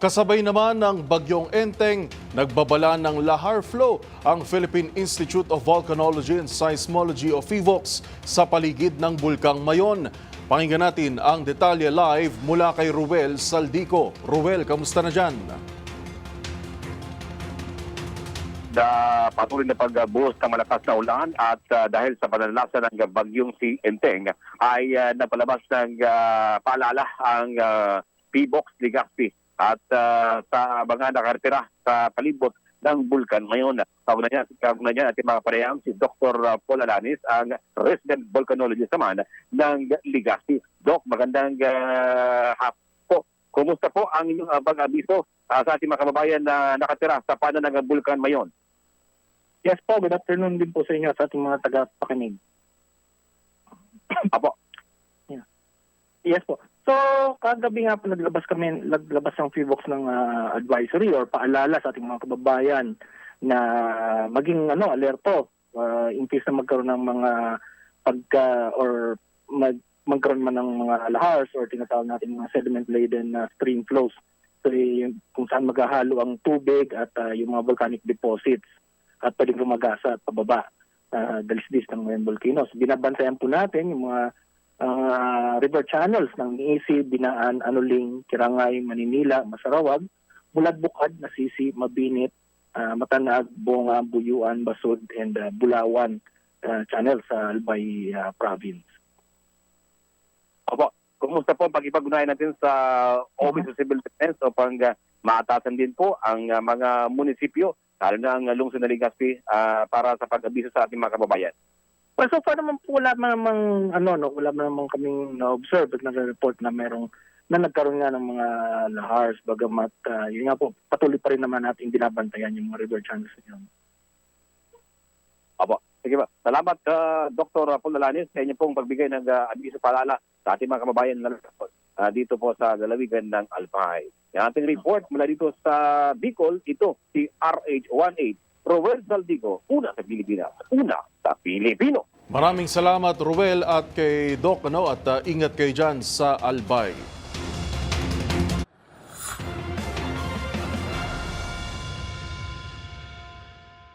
Kasabay naman ng bagyong Enteng, nagbabala ng lahar flow ang Philippine Institute of Volcanology and Seismology o FIVOX sa paligid ng Bulkang Mayon. Pakinggan natin ang detalye live mula kay Ruel Saldico. Ruel, kamusta na dyan? da patuloy na pagbuhos ng malakas na ulan at ah, dahil sa pananalasa ng bagyong si Enteng ay ah, napalabas ng ah, paalala ang uh, P-Box Legazpi at ah, sa mga nakaretira sa palibot ng bulkan ngayon. Kauna niya, kauna niya ating mga parehang si Dr. Paul Alanis, ang resident volcanologist naman ng Legazpi. Doc, magandang uh, hapon. Kumusta po ang inyong uh, pag-abiso ah, sa ating mga kababayan na nakatira sa panan ng bulkan ngayon? Yes po, good afternoon din po sa inyo sa ating mga taga-pakinig. Apo. Yes po. So, kagabi nga po naglabas kami, naglabas ng FIVOX ng ah, advisory or paalala sa ating mga kababayan na maging ano, alerto uh, in case na magkaroon ng mga pagka or mag, magkaroon man ng mga lahars or tinatawag natin mga sediment-laden na stream flows. So, yung, kung saan maghahalo ang tubig at ah, yung mga volcanic deposits at pwedeng lumagasa at pababa uh, dalisdis ng mga volcanoes. Binabantayan po natin yung mga ah, river channels ng Niisi, Binaan, Anuling, Kirangay, Maninila, Masarawag, Bulad-Bukad, Nasisi, Mabinit, ah, Matanag, Bonga, Buyuan, Basod, and ah, Bulawan ah, channel sa Albay ah, province. Opo. Kumusta po pag-ipag-unayan natin sa Office of Civil Defense upang uh, maatasan din po ang uh, mga munisipyo, lalo na ang uh, lungsod ng Legazpi, uh, para sa pag-abiso sa ating mga kababayan? Well, so far naman po wala namang ano no, wala naman kaming na-observe at nare-report na merong na nagkaroon nga ng mga lahars bagamat ah, yun nga po patuloy pa rin naman natin binabantayan yung mga river channels yun. Opo. Sige ba. Salamat, uh, Dr. Paul Lalanis, sa inyo pong pagbigay ng uh, abiso palala sa ating mga kababayan na uh, dito po sa lalawigan ng Alpay. Yung ating report mula dito sa Bicol, ito si RH18, Roel Saldigo, una sa Pilipinas, una sa Pilipino. Maraming salamat Ruel at kay Doc ano, at uh, ingat kayo dyan sa Albay.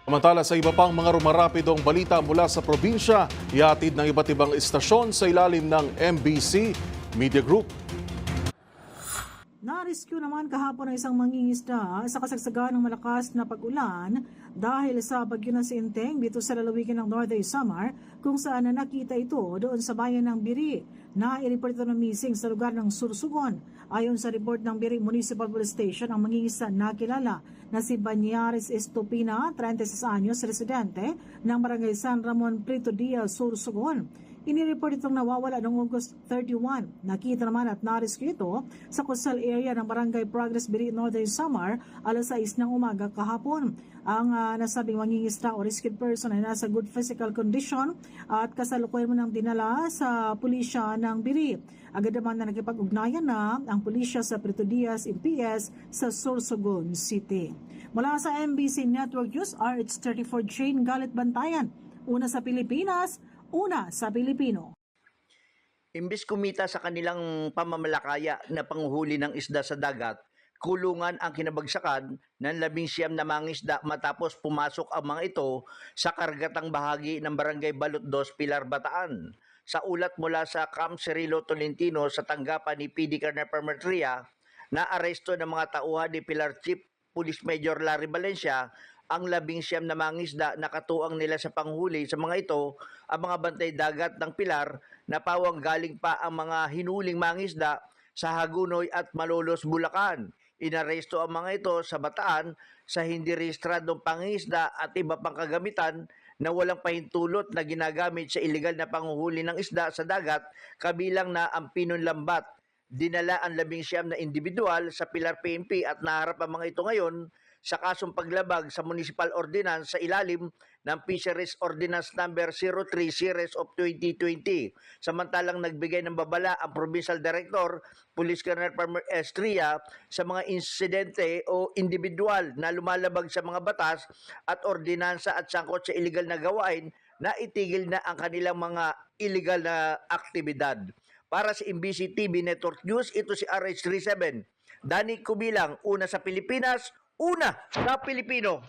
Samantala sa iba pang mga rumarapidong balita mula sa probinsya, ihatid ng iba't ibang istasyon sa ilalim ng MBC Media Group. Na-rescue naman kahapon ang isang mangingisda sa kasagsagan ng malakas na pag-ulan dahil sa bagyo na si Enteng dito sa lalawigan ng Northern Samar kung saan na nakita ito doon sa bayan ng Biri na i-report ito ng missing sa lugar ng Sursugon. Ayon sa report ng Biri Municipal Police Station, ang mangingisda na kilala na si Banyares Estupina, 36 anyos, residente ng Barangay San Ramon Prito Diaz, Sursugon. Inireport itong nawawala noong August 31. Nakita naman at na-rescue ito sa coastal area ng Barangay Progress Biri, Northern Samar, alas 6 ng umaga kahapon. Ang ah, nasabing mangingisda o rescued person ay nasa good physical condition at kasalukuyan mo nang dinala sa pulisya ng Biri. Agad naman na nakipag-ugnayan na ang pulisya sa Prito Diaz MPS sa Sorsogon City. Mula sa MBC Network News, RH34 Jane Galit Bantayan. Una sa Pilipinas, una sa Pilipino. Imbis kumita sa kanilang pamamalakaya na panghuli ng isda sa dagat, kulungan ang kinabagsakan ng labing siyam na mangisda matapos pumasok ang mga ito sa kargatang bahagi ng Barangay Balot 2, Pilar, Bataan. Sa ulat mula sa Camp Cirilo Tolentino sa tanggapan ni PD Colonel Permetria, na aresto ng mga tauhan ni Pilar Chief Police Major Larry Valencia ang labing siyam na mangisda na katuang nila sa panghuli sa mga ito ang mga bantay dagat ng Pilar na pawang galing pa ang mga hinuling mangisda sa Hagunoy at Malolos, Bulacan. Inaresto ang mga ito sa Bataan sa hindi rehistradong pangisda at iba pang kagamitan na walang pahintulot na ginagamit sa iligal na panguhuli ng isda sa dagat kabilang na ang pinon lambat. Dinala ang labing siyam na individual sa Pilar PNP at naharap ang mga ito ngayon sa kasong paglabag sa Municipal Ordinance sa ilalim ng Fisheries Ordinance Number 03 Series of 2020. Samantalang nagbigay ng babala ang Provincial Director, Police Colonel Palmer Estria sa mga insidente o individual na lumalabag sa mga batas at ordinansa at sangkot sa illegal na gawain na itigil na ang kanilang mga illegal na aktibidad. Para sa MBC TV Network News, ito si RH37 Dani Kubilang, una sa Pilipinas, una sa Pilipino.